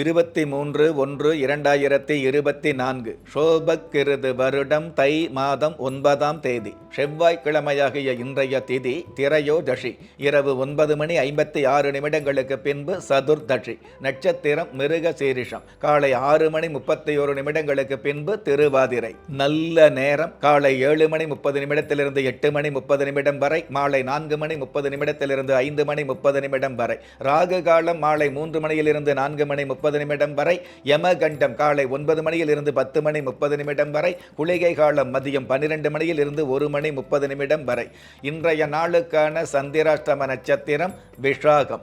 இருபத்தி மூன்று ஒன்று இரண்டாயிரத்தி இருபத்தி நான்கு. சோபக்கிருது வருடம் தை மாதம் ஒன்பதாம் தேதி. செவ்வாய்க்கிழமையாகிய இன்றைய திதி திரையோதஷி இரவு ஒன்பது மணி ஐம்பத்தி ஆறு நிமிடங்களுக்கு பின்பு சதுர்தஷி நட்சத்திரம் மிருக சீரிஷம். காலை ஆறு மணி முப்பத்தி ஒரு நிமிடங்களுக்கு பின்பு திருவாதிரை. நல்ல நேரம். காலை ஏழு மணி முப்பது நிமிடத்திலிருந்து எட்டு மணி முப்பது நிமிடம் வரை. மாலை நான்கு மணி முப்பது நிமிடத்திலிருந்து ஐந்து மணி முப்பது நிமிடம் வரை. ராகு காலம் மாலை மூன்று மணியிலிருந்து நான்கு மணி முப்பது முப்பது நிமிடம் வரை யமகண்டம் காலை ஒன்பது மணியில் இருந்து பத்து மணி முப்பது நிமிடம் வரை குளிகை காலம் மதியம் பன்னிரெண்டு மணியில் இருந்து ஒரு மணி முப்பது நிமிடம் வரை. இன்றைய நாளுக்கான சந்திராஷ்டம நட்சத்திரம் விஷாகம்.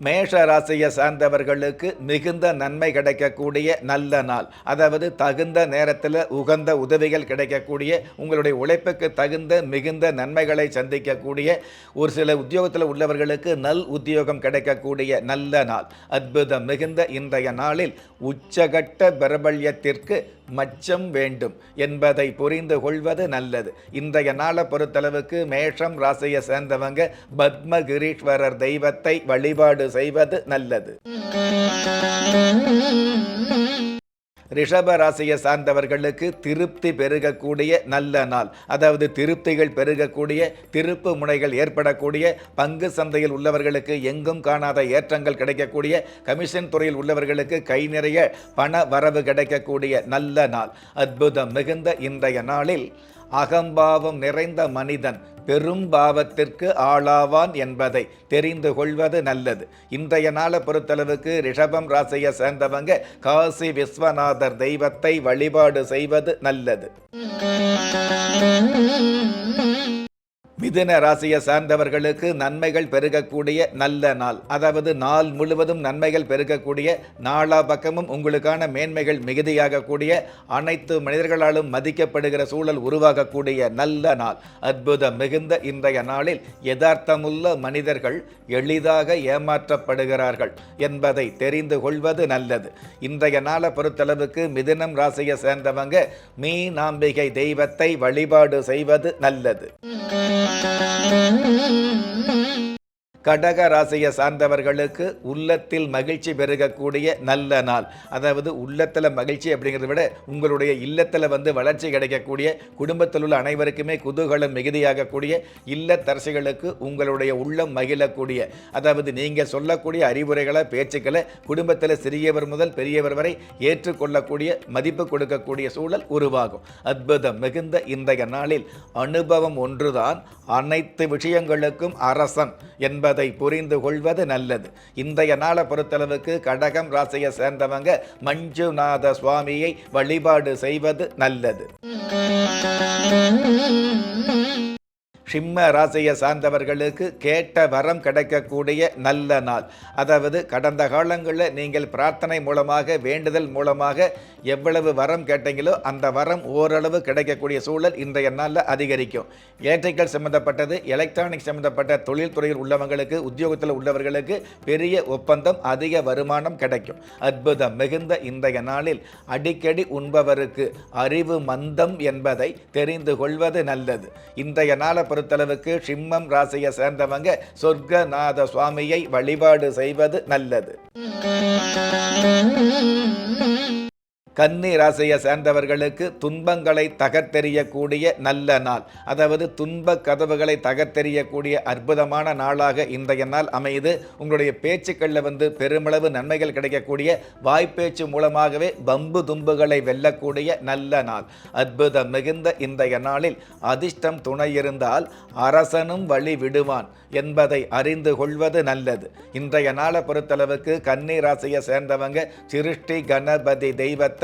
மேஷ ராசியை சார்ந்தவர்களுக்கு மிகுந்த நன்மை கிடைக்கக்கூடிய நல்ல நாள். அதாவது தகுந்த நேரத்தில் உகந்த உதவிகள் கிடைக்கக்கூடிய உங்களுடைய உழைப்புக்கு தகுந்த மிகுந்த நன்மைகளை சந்திக்கக்கூடிய ஒரு சில உத்தியோகத்தில் உள்ளவர்களுக்கு நல் உத்தியோகம் கிடைக்கக்கூடிய நல்ல நாள். அற்புதம் மிகுந்த இன்றைய நாளில் உச்சகட்ட பிரபல்யத்திற்கு மச்சம் வேண்டும் என்பதை புரிந்து கொள்வது நல்லது. இன்றைய நாளை பொறுத்தளவுக்கு மேஷம் ராசியை சேர்ந்தவங்க பத்மகிரீஸ்வரர் தெய்வத்தை வழிபாடு செய்வது நல்லது. ரிஷப ராசியை சார்ந்தவர்களுக்கு திருப்தி பெருகக்கூடிய நல்ல நாள். அதாவது திருப்திகள் பெருகக்கூடிய திருப்பு முனைகள் ஏற்படக்கூடிய பங்கு சந்தையில் உள்ளவர்களுக்கு எங்கும் காணாத ஏற்றங்கள் கிடைக்கக்கூடிய கமிஷன் துறையில் உள்ளவர்களுக்கு கை நிறைய பண வரவு கிடைக்கக்கூடிய நல்ல நாள். அற்புதம் மிகுந்த இன்றைய நாளில் அகம்பாவம் நிறைந்த மனிதன் பெரும் பாவத்திற்கு ஆளாவான் என்பதை தெரிந்து கொள்வது நல்லது. இன்றைய நாளை பொறுத்தளவுக்கு ரிஷபம் ராசியை சேர்ந்தவங்க காசி விஸ்வநாதர் தெய்வத்தை வழிபாடு செய்வது நல்லது. மிதுன ராசியை சார்ந்தவர்களுக்கு நன்மைகள் பெருகக்கூடிய நல்ல நாள். அதாவது நாள் முழுவதும் நன்மைகள் பெருகக்கூடிய நாலா பக்கமும் உங்களுக்கான மேன்மைகள் மிகுதியாகக்கூடிய அனைத்து மனிதர்களாலும் மதிக்கப்படுகிற சூழல் உருவாகக்கூடிய நல்ல நாள். அற்புதம் மிகுந்த இன்றைய நாளில் யதார்த்தமுள்ள மனிதர்கள் எளிதாக ஏமாற்றப்படுகிறார்கள் என்பதை தெரிந்து கொள்வது நல்லது. இன்றைய நாளை பொறுத்தளவுக்கு மிதுனம் ராசியை சேர்ந்தவங்க மீனாம்பிகை தெய்வத்தை வழிபாடு செய்வது நல்லது. Thank you. கடக ராசியை சார்ந்தவர்களுக்கு உள்ளத்தில் மகிழ்ச்சி பெருகக்கூடிய நல்ல நாள். அதாவது உள்ளத்தில் மகிழ்ச்சி அப்படிங்கிறத விட உங்களுடைய இல்லத்தில் வந்து வளர்ச்சி கிடைக்கக்கூடிய குடும்பத்தில் உள்ள அனைவருக்குமே குதூகலம் மிகுதியாகக்கூடிய இல்லத்தரசிகளுக்கு உங்களுடைய உள்ளம் மகிழக்கூடிய அதாவது நீங்கள் சொல்லக்கூடிய அறிவுரைகளை பேச்சுக்களை குடும்பத்தில் சிறியவர் முதல் பெரியவர் வரை ஏற்றுக்கொள்ளக்கூடிய மதிப்பு கொடுக்கக்கூடிய சூழல் உருவாகும். அற்புதம் மிகுந்த இன்றைய நாளில் அனுபவம் ஒன்றுதான். அனைத்து விஷயங்களுக்கும் அரசன் என்பது புரிந்து கொள்வது நல்லது. இன்றைய நாளை பொறுத்தளவுக்கு கடகம் ராசியை சேர்ந்தவங்க மஞ்சுநாத சுவாமியை வழிபாடு செய்வது நல்லது. சிம்ம ராசியை சார்ந்தவர்களுக்கு கேட்ட வரம் கிடைக்கக்கூடிய நல்ல நாள். அதாவது கடந்த காலங்களில் நீங்கள் பிரார்த்தனை மூலமாக வேண்டுதல் மூலமாக எவ்வளவு வரம் கேட்டீங்களோ அந்த வரம் ஓரளவு கிடைக்கக்கூடிய சூழல் இன்றைய நாளில் அதிகரிக்கும். ஏற்றைகள் சம்மந்தப்பட்டது எலக்ட்ரானிக் சம்மந்தப்பட்ட தொழில்துறையில் உள்ளவங்களுக்கு உத்தியோகத்தில் உள்ளவர்களுக்கு பெரிய ஒப்பந்தம் அதிக வருமானம் கிடைக்கும். அற்புதம் மிகுந்த இன்றைய நாளில் அடிக்கடி உண்பவருக்கு அறிவு மந்தம் என்பதை தெரிந்து கொள்வது நல்லது. இன்றைய நாளை பொறுத்தளவுக்கு சிம்மம் ராசியை சேர்ந்தவங்க சொர்க்கநாத சுவாமியை வழிபாடு செய்வது நல்லது. கன்னி ராசியை சேர்ந்தவர்களுக்கு துன்பங்களை தகர்த்தெறியக்கூடிய நல்ல நாள். அதாவது துன்ப கதவுகளை தகர்த்தெறியக்கூடிய அற்புதமான நாளாக இன்றைய நாள் அமையுது. உங்களுடைய பேச்சுக்களில் வந்து பெருமளவு நன்மைகள் கிடைக்கக்கூடிய வாய்ப்பேச்சு மூலமாகவே பம்பு தும்புகளை வெல்லக்கூடிய நல்ல நாள். அற்புதம் மிகுந்த இன்றைய நாளில் அதிர்ஷ்டம் துணை இருந்தால் அரசனும் வழி விடுவான் என்பதை அறிந்து கொள்வது நல்லது. இன்றைய நாளை பொறுத்தளவுக்கு கன்னி ராசியை சேர்ந்தவங்க சிருஷ்டி கணபதி தெய்வத்தை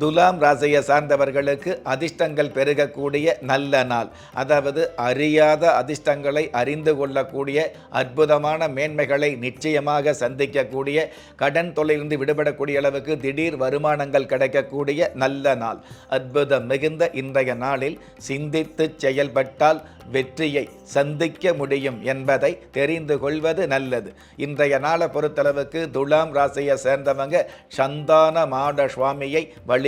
துலாம் ராசியை சார்ந்தவர்களுக்கு அதிர்ஷ்டங்கள் பெருகக்கூடிய நல்ல நாள். அதாவது அறியாத அதிர்ஷ்டங்களை அறிந்து கொள்ளக்கூடிய அற்புதமான மேன்மைகளை நிச்சயமாக சந்திக்கக்கூடிய கடன் தொலைலிருந்து விடுபடக்கூடிய அளவுக்கு திடீர் வருமானங்கள் கிடைக்கக்கூடிய நல்ல நாள். அற்புதம் மிகுந்த இன்றைய நாளில் சிந்தித்து செயல்பட்டால் வெற்றியை சந்திக்க முடியும் என்பதை தெரிந்து கொள்வது நல்லது. இன்றைய நாளை பொறுத்தளவுக்கு துலாம் ராசியை சேர்ந்தவங்க சந்தான மாட சுவாமியை வழி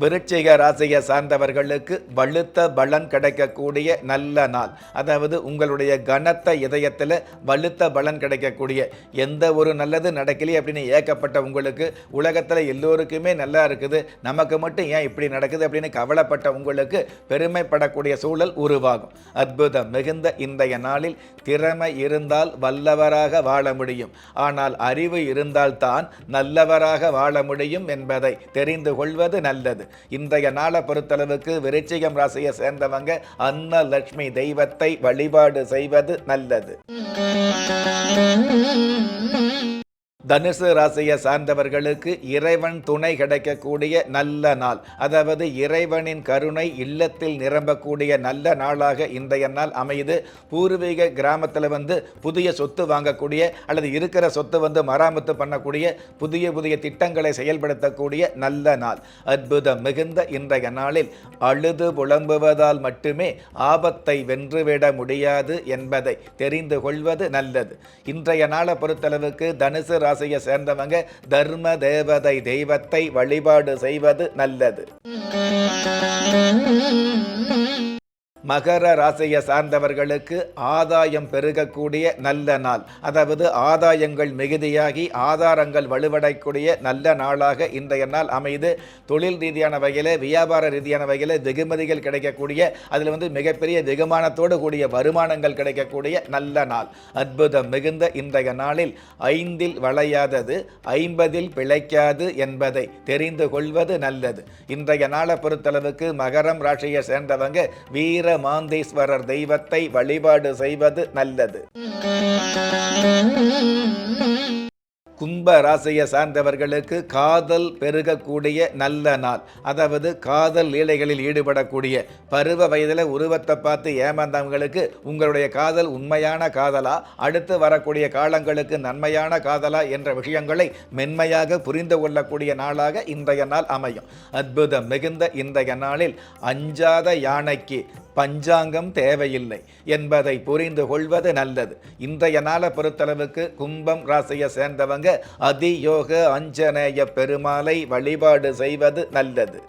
விருச்சிக ராசியை சார்ந்தவர்களுக்கு வலுத்த பலன் கிடைக்கக்கூடிய நல்ல நாள். அதாவது உங்களுடைய கனத்த இதயத்தில் வலுத்த பலன் கிடைக்கக்கூடிய எந்த ஒரு நல்லது நடக்கலையே அப்படின்னு ஏக்கப்பட்ட உங்களுக்கு உலகத்தில் எல்லோருக்குமே நல்லா இருக்குது. நமக்கு மட்டும் ஏன் இப்படி நடக்குது அப்படின்னு கவலைப்பட்ட உங்களுக்கு பெருமைப்படக்கூடிய சூழல் உருவாகும். அற்புதம் மிகுந்த இன்றைய நாளில் திறமை இருந்தால் வல்லவராக வாழ முடியும். ஆனால் அறிவு இருந்தால்தான் நல்லவராக வாழ முடியும் என்பதை தெரிந்து கொள்வது நல்லது. இன்றைய நாளை பொறுத்தளவுக்கு விருச்சிகம் ராசியை சேர்ந்தவங்க அன்னலட்சுமி தெய்வத்தை வழிபாடு செய்வது நல்லது. தனுசு ராசியை சார்ந்தவர்களுக்கு இறைவன் துணை கிடைக்கக்கூடிய நல்ல நாள். அதாவது இறைவனின் கருணை இல்லத்தில் நிரம்பக்கூடிய நல்ல நாளாக இன்றைய நாள் அமையுது. பூர்வீக கிராமத்தில் வந்து புதிய சொத்து வாங்கக்கூடிய அல்லது இருக்கிற சொத்து வந்து மராமத்து பண்ணக்கூடிய புதிய புதிய திட்டங்களை செயல்படுத்தக்கூடிய நல்ல நாள். அற்புதம் மிகுந்த இன்றைய நாளில் அழுது புலம்புவதால் மட்டுமே ஆபத்தை வென்றுவிட முடியாது என்பதை தெரிந்து கொள்வது நல்லது. இன்றைய நாளை பொறுத்தளவுக்கு தனுசு ராசியை சேர்ந்தவங்க தர்ம தேவதை தெய்வத்தை வழிபாடு செய்வது நல்லது. மகர ராசியை சார்ந்தவர்களுக்கு ஆதாயம் பெருகக்கூடிய நல்ல நாள். அதாவது ஆதாயங்கள் மிகுதியாகி ஆதாரங்கள் வலுவடையக்கூடிய நல்ல நாளாக இன்றைய நாள் அமைது தொழில் ரீதியான வகையில் வியாபார ரீதியான வகையில் வெகுமதிகள் கிடைக்கக்கூடிய அதில் வந்து மிகப்பெரிய வெகுமானத்தோடு கூடிய வருமானங்கள் கிடைக்கக்கூடிய நல்ல நாள். அற்புதம் மிகுந்த இன்றைய நாளில் ஐந்தில் வளையாதது ஐம்பதில் பிழைக்காது என்பதை தெரிந்து கொள்வது நல்லது. இன்றைய நாளை பொறுத்தளவுக்கு மகரம் ராசியை சேர்ந்தவங்க வீர மாந்தேஸ்வரர் தெய்வத்தை வழிபாடு செய்வது நல்லது. கும்ப ராசியை சார்ந்தவர்களுக்கு காதல் பெருகக்கூடிய நல்ல நாள். அதாவது காதல் லீலைகளில் ஈடுபடக்கூடிய பருவ வயதில் உருவத்தை பார்த்து ஏமாந்தவங்களுக்கு உங்களுடைய காதல் உண்மையான காதலா? அடுத்து வரக்கூடிய காலங்களுக்கு நன்மையான காதலா என்ற விஷயங்களை மென்மையாக புரிந்து கொள்ளக்கூடிய நாளாக இன்றைய நாள் அமையும். அற்புதம் மிகுந்த இன்றைய நாளில் அஞ்சாத யானைக்கு பஞ்சாங்கம் தேவையில்லை என்பதை புரிந்து கொள்வது நல்லது. இன்றைய நாளை பொறுத்தளவுக்கு கும்பம் ராசியை சேர்ந்தவங்க அதியோக அஞ்சனேய பெருமாளை வழிபாடு செய்வது நல்லது.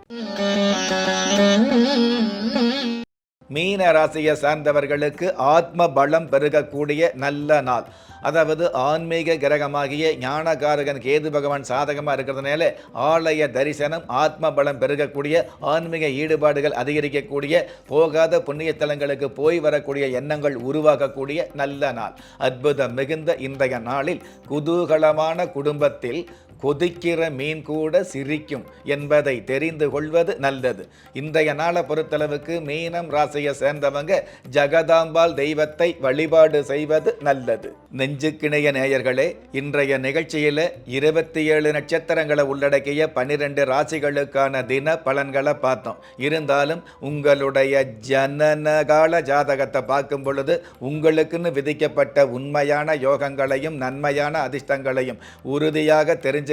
மீன ராசியை சார்ந்தவர்களுக்கு ஆத்ம பலம் பெருகக்கூடிய நல்ல நாள். அதாவது ஆன்மீக கிரகமாகிய ஞானகாரகன் கேது பகவான் சாதகமாக இருக்கிறதுனால ஆலய தரிசனம் ஆத்ம பலம் பெருகக்கூடிய ஆன்மீக ஈடுபாடுகள் அதிகரிக்கக்கூடிய போகாத புண்ணிய தலங்களுக்கு போய் வரக்கூடிய எண்ணங்கள் உருவாகக்கூடிய நல்ல நாள். அற்புதம் மிகுந்த இன்றைய நாளில் குதூகலமான குடும்பத்தில் கொதிக்கிற மீன் கூட சிரிக்கும் என்பதை தெரிந்து கொள்வது நல்லது. இன்றைய நாளை பொறுத்தளவுக்கு மீனம் ராசியை சேர்ந்தவங்க ஜகதாம்பாள் தெய்வத்தை வழிபாடு செய்வது நல்லது. நெஞ்சுக்கிணைய நேயர்களே இன்றைய நிகழ்ச்சியில் இருபத்தி ஏழு நட்சத்திரங்களை உள்ளடக்கிய பனிரெண்டு ராசிகளுக்கான தின பலன்களை பார்த்தோம். இருந்தாலும் உங்களுடைய ஜனனகால ஜாதகத்தை பார்க்கும் பொழுது உங்களுக்குன்னு விதிக்கப்பட்ட உண்மையான யோகங்களையும் நன்மையான அதிர்ஷ்டங்களையும் உறுதியாக தெரிஞ்சு